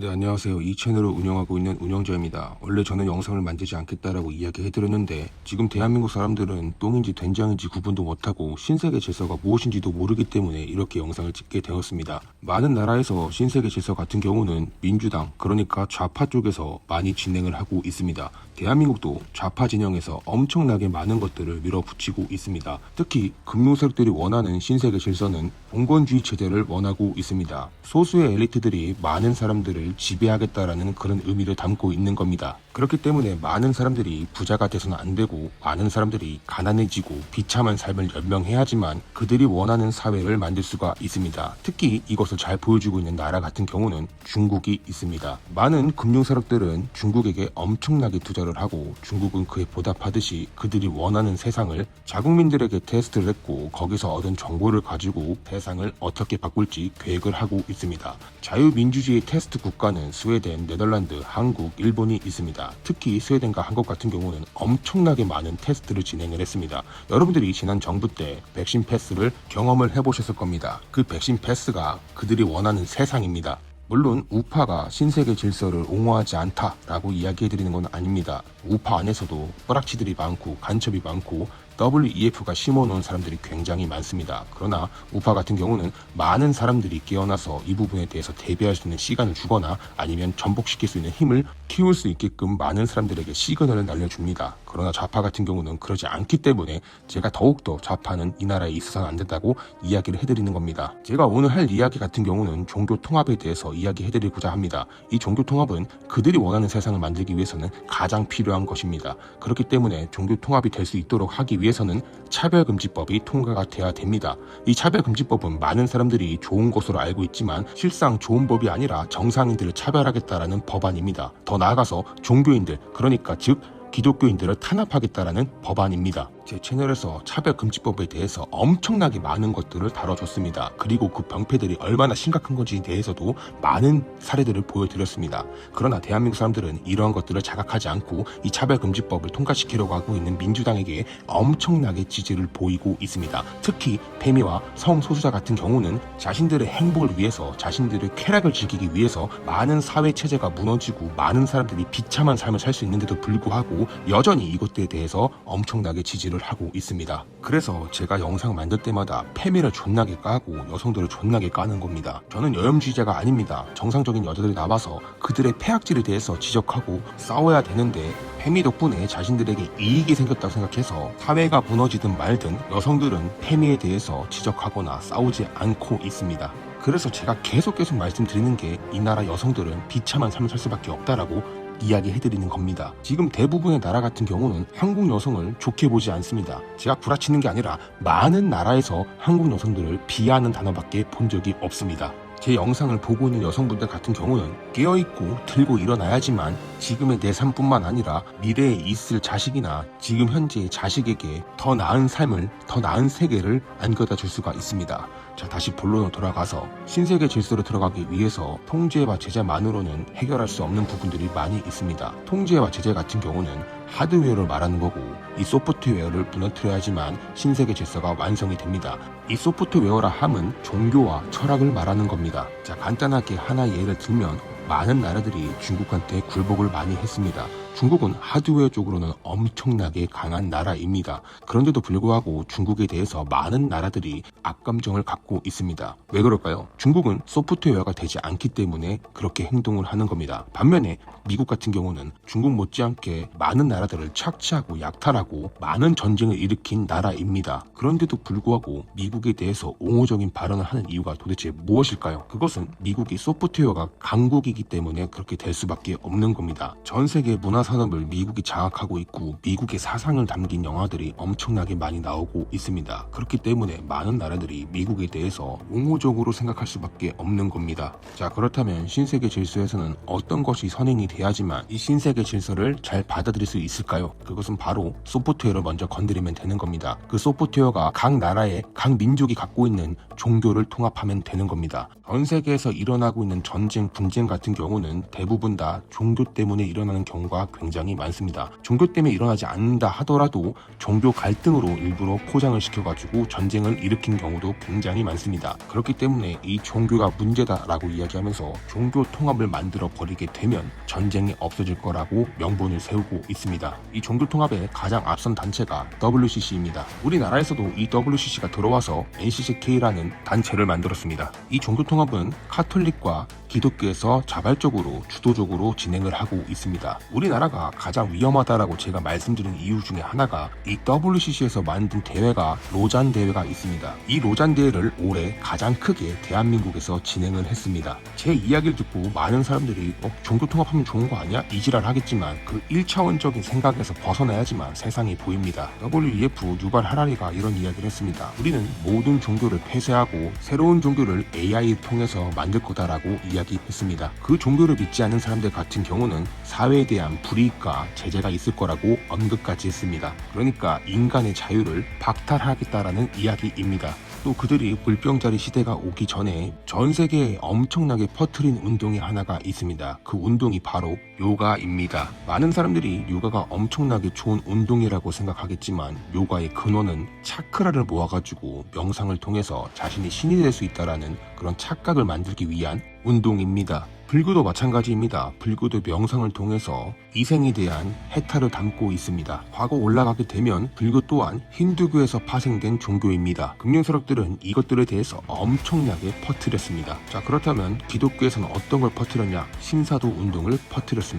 네 안녕하세요. 이 채널을 운영하고 있는 운영자입니다. 원래 저는 영상을 만들지 않겠다라고 이야기해드렸는데 지금 대한민국 사람들은 똥인지 된장인지 구분도 못하고 신세계 질서가 무엇인지도 모르기 때문에 이렇게 영상을 찍게 되었습니다. 많은 나라에서 신세계 질서 같은 경우는 민주당 그러니까 좌파 쪽에서 많이 진행을 하고 있습니다. 대한민국도 좌파 진영에서 엄청나게 많은 것들을 밀어붙이고 있습니다. 특히 금융세력들이 원하는 신세계 질서는 봉건주의 체제를 원하고 있습니다 소수의 엘리트들이 많은 사람들을 지배하겠다라는 그런 의미를 담고 있는 겁니다. 그렇기 때문에 많은 사람들이 부자가 돼서는 안 되고 많은 사람들이 가난해지고 비참한 삶을 연명해야지만 그들이 원하는 사회를 만들 수가 있습니다. 특히 이것을 잘 보여주고 있는 나라 같은 경우는 중국이 있습니다. 많은 금융 세력들은 중국에게 엄청나게 투자를 하고 중국은 그에 보답하듯이 그들이 원하는 세상을 자국민들에게 테스트를 했고 거기서 얻은 정보를 가지고 세상을 어떻게 바꿀지 계획을 하고 있습니다. 자유민주주의 테스트 국가는 스웨덴, 네덜란드, 한국, 일본이 있습니다. 특히 스웨덴과 한국 같은 경우는 엄청나게 많은 테스트를 진행을 했습니다. 여러분들이 지난 정부 때 백신 패스를 경험을 해보셨을 겁니다. 그 백신 패스가 그들이 원하는 세상입니다. 물론 우파가 신세계 질서를 옹호하지 않다라고 이야기해드리는 건 아닙니다. 우파 안에서도 뿌락치들이 많고 간첩이 많고 WEF가 심어놓은 사람들이 굉장히 많습니다. 그러나 우파 같은 경우는 많은 사람들이 깨어나서 이 부분에 대해서 대비할 수 있는 시간을 주거나 아니면 전복시킬 수 있는 힘을 키울 수 있게끔 많은 사람들에게 시그널을 날려줍니다. 그러나 좌파 같은 경우는 그러지 않기 때문에 제가 더욱더 좌파는 이 나라에 있어서는 안 된다고 이야기를 해드리는 겁니다. 제가 오늘 할 이야기 같은 경우는 종교 통합에 대해서 이야기해드리고자 합니다. 이 종교 통합은 그들이 원하는 세상을 만들기 위해서는 가장 필요한 것입니다. 그렇기 때문에 종교 통합이 될 수 있도록 하기 위해 서는 차별금지법이 통과가 돼야 됩니다. 이 차별금지법은 많은 사람들이 좋은 것으로 알고 있지만 실상 좋은 법이 아니라 정상인들을 차별하겠다라는 법안입니다. 더 나아가서 종교인들 그러니까 즉 기독교인들을 탄압하겠다라는 법안입니다. 제 채널에서 차별금지법에 대해서 엄청나게 많은 것들을 다뤄줬습니다. 그리고 그 병폐들이 얼마나 심각한 건지에 대해서도 많은 사례들을 보여드렸습니다. 그러나 대한민국 사람들은 이러한 것들을 자각하지 않고 이 차별금지법을 통과시키려고 하고 있는 민주당에게 엄청나게 지지를 보이고 있습니다. 특히 페미와 성소수자 같은 경우는 자신들의 행복을 위해서 자신들의 쾌락을 즐기기 위해서 많은 사회 체제가 무너지고 많은 사람들이 비참한 삶을 살 수 있는데도 불구하고 여전히 이것들에 대해서 엄청나게 지지를 하고 있습니다. 그래서 제가 영상 만들 때마다 페미를 존나게 까고 여성들을 존나게 까는 겁니다. 저는 여혐주의자가 아닙니다. 정상적인 여자들이 나와서 그들의 폐악질에 대해서 지적하고 싸워야 되는데 페미 덕분에 자신들에게 이익이 생겼다고 생각해서 사회가 무너지든 말든 여성들은 페미에 대해서 지적하거나 싸우지 않고 있습니다. 그래서 제가 계속 계속 말씀드리는 게 이 나라 여성들은 비참한 삶을 살 수밖에 없다라고 이야기해드리는 겁니다. 지금 대부분의 나라 같은 경우는 한국 여성을 좋게 보지 않습니다. 제가 구라치는 게 아니라 많은 나라에서 한국 여성들을 비하하는 단어밖에 본 적이 없습니다. 제 영상을 보고 있는 여성분들 같은 경우는 깨어있고 들고 일어나야지만 지금의 내 삶뿐만 아니라 미래에 있을 자식이나 지금 현재의 자식에게 더 나은 삶을, 더 나은 세계를 안겨다 줄 수가 있습니다. 자, 다시 본론으로 돌아가서 신세계 질서로 들어가기 위해서 통제와 제재만으로는 해결할 수 없는 부분들이 많이 있습니다. 통제와 제재 같은 경우는 하드웨어를 말하는 거고 이 소프트웨어를 무너뜨려야지만 신세계 질서가 완성이 됩니다. 이 소프트웨어라 함은 종교와 철학을 말하는 겁니다. 자, 간단하게 하나 예를 들면 많은 나라들이 중국한테 굴복을 많이 했습니다. 중국은 하드웨어 쪽으로는 엄청나게 강한 나라입니다. 그런데도 불구하고 중국에 대해서 많은 나라들이 악감정을 갖고 있습니다. 왜 그럴까요? 중국은 소프트웨어가 되지 않기 때문에 그렇게 행동을 하는 겁니다. 반면에 미국 같은 경우는 중국 못지않게 많은 나라들을 착취하고 약탈하고 많은 전쟁을 일으킨 나라입니다. 그런데도 불구하고 미국에 대해서 옹호적인 발언을 하는 이유가 도대체 무엇일까요? 그것은 미국이 소프트웨어가 강국이기 때문에 그렇게 될 수밖에 없는 겁니다. 전 세계 문화 산업을 미국이 장악하고 있고 미국의 사상을 담긴 영화들이 엄청나게 많이 나오고 있습니다. 그렇기 때문에 많은 나라들이 미국에 대해서 옹호적으로 생각할 수밖에 없는 겁니다. 자 그렇다면 신세계 질서에서는 어떤 것이 선행이 돼야지만 이 신세계 질서를 잘 받아들일 수 있을까요? 그것은 바로 소프트웨어를 먼저 건드리면 되는 겁니다. 그 소프트웨어가 각 나라의 각 민족이 갖고 있는 종교를 통합하면 되는 겁니다. 전 세계에서 일어나고 있는 전쟁, 분쟁 같은 경우는 대부분 다 종교 때문에 일어나는 경우가 굉장히 많습니다. 종교 때문에 일어나지 않는다 하더라도 종교 갈등으로 일부러 포장을 시켜가지고 전쟁을 일으킨 경우도 굉장히 많습니다. 그렇기 때문에 이 종교가 문제다라고 이야기하면서 종교 통합을 만들어 버리게 되면 전쟁이 없어질 거라고 명분을 세우고 있습니다. 이 종교 통합의 가장 앞선 단체가 WCC입니다. 우리나라에서도 이 WCC가 들어와서 NCCK라는 단체를 만들었습니다. 이 종교 통합 은 카톨릭과 기독교에서 자발적으로 주도적으로 진행을 하고 있습니다. 우리나라가 가장 위험하다라고 제가 말씀드린 이유 중에 하나가 이 WCC에서 만든 대회가 로잔 대회가 있습니다. 이 로잔 대회를 올해 가장 크게 대한민국에서 진행을 했습니다. 제 이야기를 듣고 많은 사람들이 어, 종교 통합하면 좋은 거 아니야? 이지랄 하겠지만 그 1차원적인 생각에서 벗어나야지만 세상이 보입니다. WEF 유발 하라리가 이런 이야기를 했습니다. 우리는 모든 종교를 폐쇄하고 새로운 종교를 AI를 통해서 만들 거다라고 이야기했습니다. 그 종교를 믿지 않는 사람들 같은 경우는 사회에 대한 불이익과 제재가 있을 거라고 언급까지 했습니다. 그러니까 인간의 자유를 박탈하겠다라는 이야기입니다. 또 그들이 물병자리 시대가 오기 전에 전 세계에 엄청나게 퍼뜨린 운동이 하나가 있습니다. 그 운동이 바로 요가입니다. 많은 사람들이 요가가 엄청나게 좋은 운동이라고 생각하겠지만 요가의 근원은 차크라를 모아가지고 명상을 통해서 자신이 신이 될 수 있다라는 그런 착각을 만들기 위한 운동입니다. 불교도 마찬가지입니다. 불교도 명상을 통해서 이생에 대한 해탈을 담고 있습니다. 과거 올라가게 되면 불교 또한 힌두교에서 파생된 종교입니다. 금융 세력들은 이것들에 대해서 엄청나게 퍼뜨렸습니다. 자 그렇다면 기독교에서는 어떤 걸 퍼뜨렸냐? 신사도 운동을 퍼뜨렸습니다.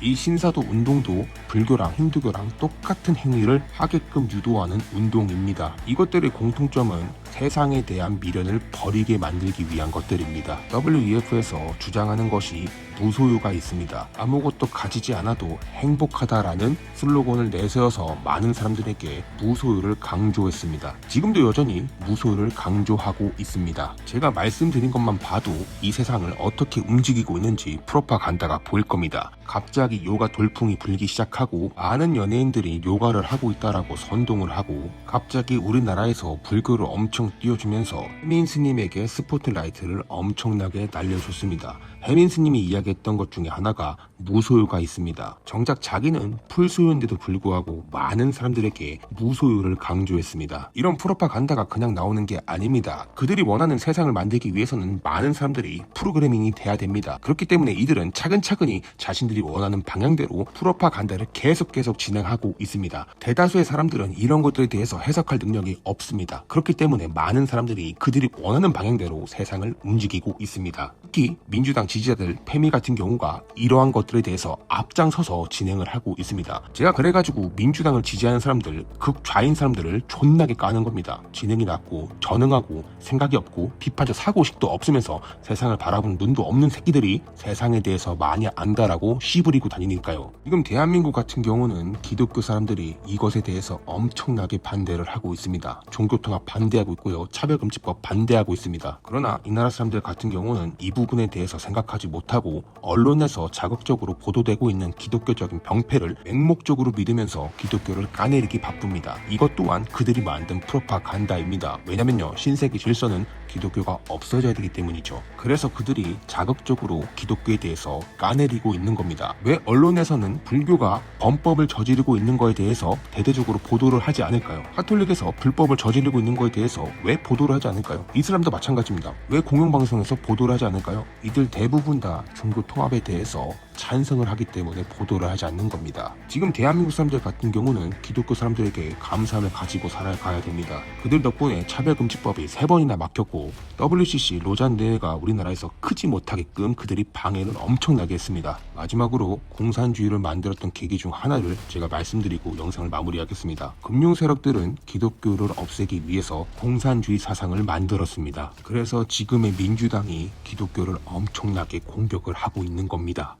이 신사도 운동도 불교랑 힌두교랑 똑같은 행위를 하게끔 유도하는 운동입니다. 이것들의 공통점은 세상에 대한 미련을 버리게 만들기 위한 것들입니다. WEF에서 주장하는 것이 무소유가 있습니다. 아무것도 가지지 않아도 행복하다라는 슬로건을 내세워서 많은 사람들에게 무소유를 강조했습니다. 지금도 여전히 무소유를 강조하고 있습니다. 제가 말씀드린 것만 봐도 이 세상을 어떻게 움직이고 있는지 프로파간다가 보일 겁니다. 갑자기 요가 돌풍이 불기 시작하고 많은 연예인들이 요가를 하고 있다라고 선동을 하고 갑자기 우리나라에서 불교를 엄청 띄워주면서 혜민 스님에게 스포트라이트를 엄청나게 날려줬습니다. 혜민 스님이 이야기했던 것 중에 하나가 무소유가 있습니다. 정작 자기는 풀소유인데도 불구하고 많은 사람들에게 무소유를 강조했습니다. 이런 프로파간다가 그냥 나오는 게 아닙니다. 그들이 원하는 세상을 만들기 위해서는 많은 사람들이 프로그래밍이 돼야 됩니다. 그렇기 때문에 이들은 차근차근히 자신들이 원하는 방향대로 프로파간다를 계속 계속 진행하고 있습니다. 대다수의 사람들은 이런 것들에 대해서 해석할 능력이 없습니다. 그렇기 때문에 많은 사람들이 그들이 원하는 방향대로 세상을 움직이고 있습니다. 특히 민주당 지지자들 페미 같은 경우가 이러한 것들에 대해서 앞장서서 진행을 하고 있습니다. 제가 그래가지고 민주당을 지지하는 사람들, 극좌인 사람들을 존나게 까는 겁니다. 지능이 낮고 전응하고 생각이 없고 비판적 사고식도 없으면서 세상을 바라보는 눈도 없는 새끼들이 세상에 대해서 많이 안다라고 씨부리고 다니니까요. 지금 대한민국 같은 경우는 기독교 사람들이 이것에 대해서 엄청나게 반대를 하고 있습니다. 종교통합 반대하고 있고요. 차별금지법 반대하고 있습니다. 그러나 이 나라 사람들 같은 경우는 이 부분에 대해서 생각하지 못하고 언론에서 자극적으로 보도되고 있는 기독교적인 병폐를 맹목적으로 믿으면서 기독교를 까내리기 바쁩니다. 이것 또한 그들이 만든 프로파간다입니다. 왜냐면요 신세계 질서는 기독교가 없어져야 되기 때문이죠. 그래서 그들이 자극적으로 기독교에 대해서 까내리고 있는 겁니다. 왜 언론에서는 불교가 범법을 저지르고 있는 거에 대해서 대대적으로 보도를 하지 않을까요? 카톨릭에서 불법을 저지르고 있는 거에 대해서 왜 보도를 하지 않을까요? 이슬람도 마찬가지입니다. 왜 공영방송에서 보도를 하지 않을까요? 이들 대부분 다 종교 통합에 대해서 찬성을 하기 때문에 보도를 하지 않는 겁니다. 지금 대한민국 사람들 같은 경우는 기독교 사람들에게 감사함을 가지고 살아가야 됩니다. 그들 덕분에 차별금지법이 세 번이나 막혔고 WCC 로잔 대회가 우리나라에서 크지 못하게끔 그들이 방해를 엄청나게 했습니다. 마지막으로 공산주의를 만들었던 계기 중 하나를 제가 말씀드리고 영상을 마무리하겠습니다. 금융 세력들은 기독교를 없애기 위해서 공산주의 사상을 만들었습니다. 그래서 지금의 민주당이 기독교를 엄청나게 공격을 하고 있는 겁니다.